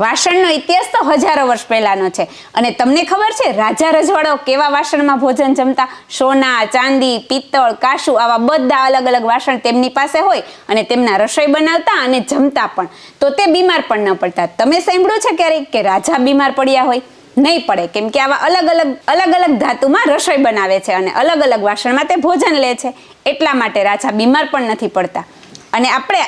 વાસણનો ઇતિહાસ તો હજારો વર્ષ પહેલાનો છે. અને તમને ખબર છે, રાજા રજવાડાઓ કેવા વાસણમાં ભોજન જમતા? સોના, ચાંદી, પિત્તળ કાસુ આવા બધા અલગ અલગ વાસણ તેમની પાસે હોય અને તેમના રસોઈ બનાવતા અને જમતા પણ. તો તે બીમાર પણ ન પડતા. તમે સાંભળ્યું છે ક્યારેક કે રાજા બીમાર પડ્યા હોય? નહીં પડે. કેમ કે આવા અલગ અલગ અલગ અલગ ધાતુમાં રસોઈ બનાવે છે અને અલગ અલગ વાસણમાં તે ભોજન લે છે. એટલા માટે રાજા બીમાર પણ નથી પડતા. અને આપણે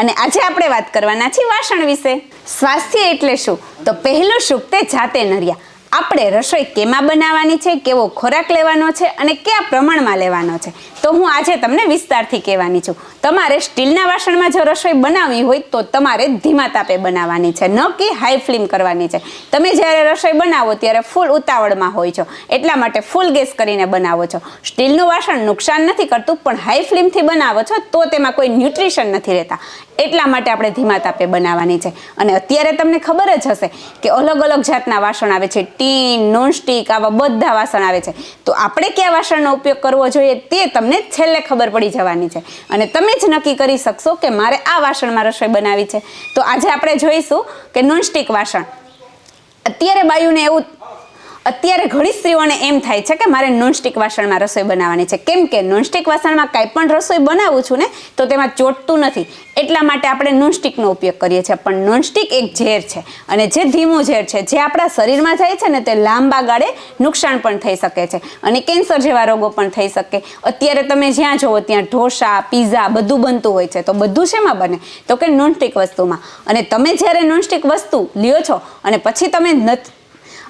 અને આજે આપણે વાત કરવાના છીએ વાસણ વિશે. સ્વાસ્થ્ય એટલે શું? તો પહેલું સુખ તે જાતે નર્યા. આપણે રસોઈ કેમાં બનાવવાની છે, કેવો ખોરાક લેવાનો છે અને કયા પ્રમાણમાં લેવાનો છે? તો હું આજે તમને વિસ્તારથી કહેવાની છું. તમારે સ્ટીલના વાસણમાં જો રસોઈ બનાવવી હોય તો તમારે ધીમા તાપે બનાવવાની છે, ન કે હાઈ ફ્લેમ કરવાની છે. તમે જ્યારે રસોઈ બનાવો ત્યારે ફૂલ ઉતાવળમાં હોય છો. એટલા માટે ફૂલ ગેસ કરીને બનાવો છો. સ્ટીલનું વાસણ નુકસાન નથી કરતું, પણ હાઈ ફ્લેમથી બનાવો છો તો તેમાં કોઈ ન્યુટ્રિશન નથી રહેતા. એટલા માટે આપણે ધીમા તાપે બનાવવાની છે. અને અત્યારે તમને ખબર જ હશે કે અલગ અલગ જાતના વાસણ આવે છે. ટીન, નોનસ્ટિક, આવા બધા વાસણ આવે છે. તો આપણે કયા વાસણનો ઉપયોગ કરવો જોઈએ તે તમને છેલ્લે ખબર પડી જવાની છે. અને તમે જ નક્કી કરી શકશો કે મારે આ વાસણમાં રસોઈ બનાવી છે. તો આજે આપણે જોઈશું કે નોનસ્ટિક વાસણ. અત્યારે બાયુને એવું અત્યારે ઘણી સ્ત્રીઓને એમ થાય છે કે મારે નોનસ્ટિક વાસણમાં રસોઈ બનાવવાની છે. કેમ કે નોનસ્ટિક વાસણમાં કાંઈ પણ રસોઈ બનાવું છું ને, તો તેમાં ચોટતું નથી. એટલા માટે આપણે નોનસ્ટિકનો ઉપયોગ કરીએ છીએ. પણ નોનસ્ટિક એક ઝેર છે અને જે ધીમું ઝેર છે, જે આપણા શરીરમાં જાય છે ને તે લાંબા ગાળે નુકસાન પણ થઈ શકે છે અને કેન્સર જેવા રોગો પણ થઈ શકે. અત્યારે તમે જ્યાં જોવો ત્યાં ઢોસા, પીઝા બધું બનતું હોય છે. તો બધું શેમાં બને? તો કે નોનસ્ટિક વસ્તુમાં. અને તમે જ્યારે નોનસ્ટિક વસ્તુ લ્યો છો અને પછી તમે નથી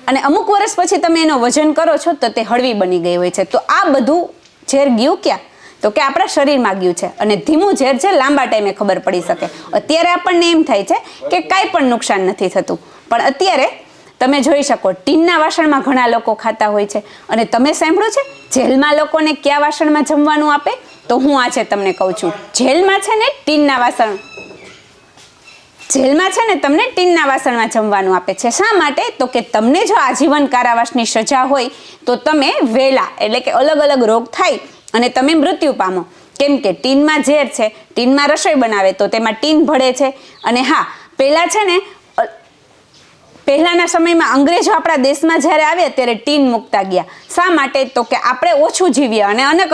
અને અમુક વર્ષ પછી તમે એનો વજન કરો છો તો તે હળવી બની ગઈ હોય છે. તો આ બધું ઝેર ગયું ક્યાં? તો કે આપણા શરીરમાં ગયું છે. અને ધીમું ઝેર છે, લાંબા ટાઈમે ખબર પડી શકે. અત્યારે આપણને એમ થાય છે કે કાંઈ પણ નુકસાન નથી થતું. પણ અત્યારે તમે જોઈ શકો, ટીનના વાસણમાં ઘણા લોકો ખાતા હોય છે. અને તમે સાંભળ્યું છે, જેલમાં લોકોને કયા વાસણમાં જમવાનું આપે? તો હું આજે તમને કહું છું. જેલમાં છે ને ટીનના વાસણ. જેલમાં છે ને તમને ટીનના વાસણમાં જમવાનું આપે છે. શા માટે? તો કે તમને જો આજીવન કારાવાસની સજા હોય, તો તમે વેલા, એટલે કે અલગ અલગ રોગ થાય અને તમે મૃત્યુ પામો. કેમ કે ટીનમાં ઝેર છે, ટીનમાં રસોઈ બનાવે, તો તેમાં ટીન ભળે છે. અને હા પહેલાં છે ને પહેલાંના સમયમાં અંગ્રેજો આપણા દેશમાં જ્યારે આવ્યા, ત્યારે ટીન મૂકતા ગયા. શા માટે? તો કે આપણે ઓછું જીવીએ અને અનેક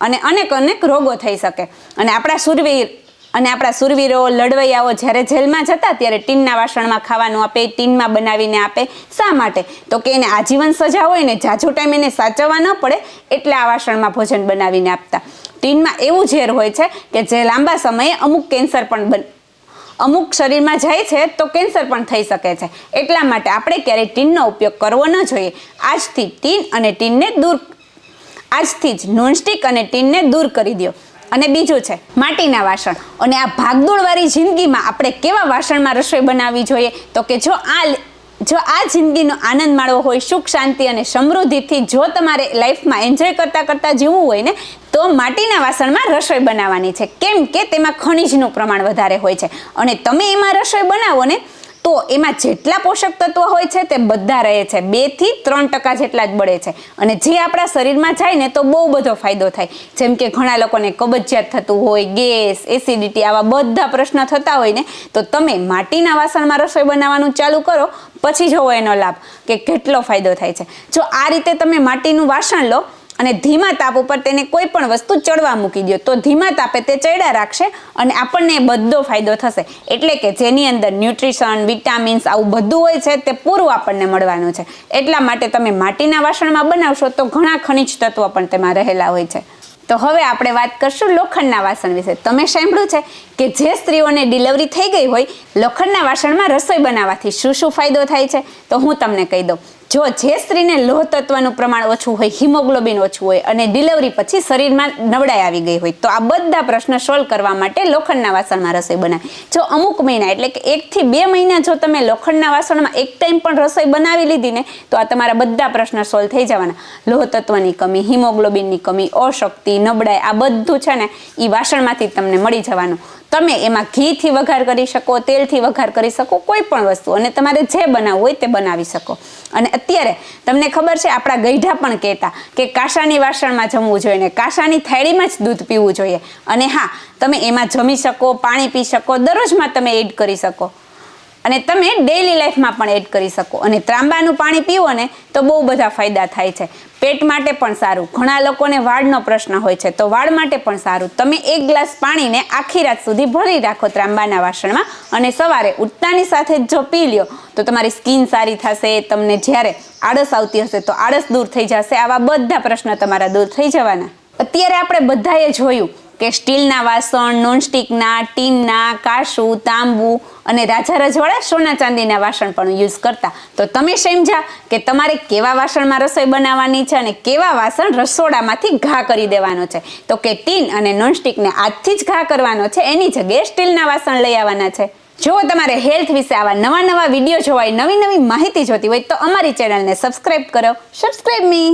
અને અનેક અનેક રોગો થઈ શકે. અને આપણા સુરવીર અને આપણા સુરવીરો લડવૈયાઓ જ્યારે જેલમાં જતા ત્યારે ટીનના વાસણમાં ખાવાનું આપે, ટીનમાં બનાવીને આપે. શા માટે? તો કે એને આજીવન સજા હોય ને જાજો ટાઈમ એને સાચવવા ન પડે એટલે આ વાસણમાં ભોજન બનાવીને આપતા. ટીનમાં એવું ઝેર હોય છે કે જે લાંબા સમયે અમુક કેન્સર પણ બન અમુક શરીરમાં જાય છે તો કેન્સર પણ થઈ શકે છે. એટલા માટે આપણે ક્યારેય ટીનનો ઉપયોગ કરવો ન જોઈએ. આજથી ટીન અને ટીનને દૂર આજથી જ નોનસ્ટિક અને ટીનને દૂર કરી દો. અને બીજું છે, માટીના વાસણ. અને આ ભાગદોડવાળી જિંદગીમાં આપણે કેવા વાસણમાં રસોઈ બનાવવી જોઈએ? તો કે જો આ જો આ જિંદગીનો આનંદ માણવો હોય, સુખ, શાંતિ અને સમૃદ્ધિથી જો તમારે લાઈફમાં એન્જોય કરતાં કરતાં જીવવું હોય ને, તો માટીના વાસણમાં રસોઈ બનાવવાની છે. કેમ કે તેમાં ખનિજનું પ્રમાણ વધારે હોય છે. અને તમે એમાં રસોઈ બનાવો ને તો એમાં જેટલા પોષક તત્વો હોય છે તે બધા રહે છે. બેથી ત્રણ ટકા જેટલા જ બળે છે. અને જે આપણા શરીરમાં જાય ને તો બહુ બધો ફાયદો થાય. જેમ કે ઘણા લોકોને કબજિયાત થતું હોય, ગેસ એસિડિટી આવા બધા પ્રશ્ન થતા હોય ને, તો તમે માટીના વાસણમાં રસોઈ બનાવવાનું ચાલુ કરો, પછી જોવો એનો લાભ કે કેટલો ફાયદો થાય છે. જો આ રીતે તમે માટીનું વાસણ લો અને ધીમા તાપ ઉપર તેને કોઈ પણ વસ્તુ ચડવા મૂકી દો તો ધીમા તાપે તે ચડ્યા રાખશે અને આપણને બધો ફાયદો થશે. એટલે કે જેની અંદર ન્યુટ્રિશન, વિટામિન્સ આવું બધું હોય છે તે પૂરું આપણને મળવાનું છે. એટલા માટે તમે માટીના વાસણમાં બનાવશો તો ઘણા ખનિજ તત્વો પણ તેમાં રહેલા હોય છે. તો હવે આપણે વાત કરશું લોખંડના વાસણ વિશે. તમે સાંભળ્યું છે કે જે સ્ત્રીઓને ડિલિવરી થઈ ગઈ હોય, લોખંડના વાસણમાં રસોઈ બનાવવાથી શું શું ફાયદો થાય છે? તો હું તમને કહી દઉં. જો જે સ્ત્રીને લોહ તત્વનું પ્રમાણ ઓછું હોય, હિમોગ્લોબિન ઓછું હોય અને ડિલિવરી પછી શરીરમાં નબળાઈ આવી ગઈ હોય, તો આ બધા પ્રશ્ન સોલ્વ કરવા માટે લોખંડના વાસણમાં રસોઈ બનાવી. જો અમુક મહિના, એટલે કે એકથી બે મહિના જો તમે લોખંડના વાસણમાં એક ટાઈમ પણ રસોઈ બનાવી લીધી ને, તો આ તમારા બધા પ્રશ્ન સોલ્વ થઈ જવાના. લોહ તત્વની કમી, હિમોગ્લોબિનની કમી, અશક્તિ, નબળાઈ આ બધું છે ને એ વાસણમાંથી તમને મળી જવાનું. તમે એમાં ઘીથી વઘાર કરી શકો, તેલથી વઘાર કરી શકો કોઈ પણ વસ્તુ. અને તમારે જે બનાવવું હોય તે બનાવી શકો. અને અત્યારે તમને ખબર છે, આપણા ગઈઢા પણ કહેતા કે કાંસાની વાસણમાં જમવું જોઈએ ને કાંસાની થાળીમાં જ દૂધ પીવું જોઈએ. અને હા, તમે એમાં જમી શકો, પાણી પી શકો, દરરોજમાં તમે એડ કરી શકો. અને તમે ડેઈલી લાઈફમાં પણ એડ કરી શકો. અને ત્રાંબાનું પાણી પીવો ને તો બહુ બધા ફાયદા થાય છે. પેટ માટે પણ સારું. ઘણા લોકોને વાળનો પ્રશ્ન હોય છે, તો વાળ માટે પણ સારું. તમે એક ગ્લાસ પાણીને આખી રાત સુધી ભરી રાખો ત્રાંબાના વાસણમાં અને સવારે ઉઠતાની સાથે જો પી લ્યો, તો તમારી સ્કિન સારી થશે, તમને જ્યારે આળસ આવતી હશે તો આળસ દૂર થઈ જશે. આવા બધા પ્રશ્ન તમારા દૂર થઈ જવાના. અત્યારે આપણે બધાએ જોયું કે સ્ટીલના વાસણ, નોનસ્ટિકના, ટીનના, કાશું, તાંબુ અને રાજા રજવાડા સોના ચાંદીના વાસણ પણ યુઝ કરતા. તો તમે સમજ્યા કે તમારે કેવા વાસણમાં રસોઈ બનાવવાની છે અને કેવા વાસણ રસોડામાંથી ઘા કરી દેવાનો છે? તો કે ટીન અને નોનસ્ટિકને આજથી જ ઘા કરવાનો છે, એની જગ્યાએ સ્ટીલના વાસણ લઈ આવવાના છે. જો તમારે હેલ્થ વિશે આવા નવા નવા વીડિયો જોવાય, નવી નવી માહિતી જોતી હોય તો અમારી ચેનલને સબસ્ક્રાઈબ કરો. સબસ્ક્રાઈબ મી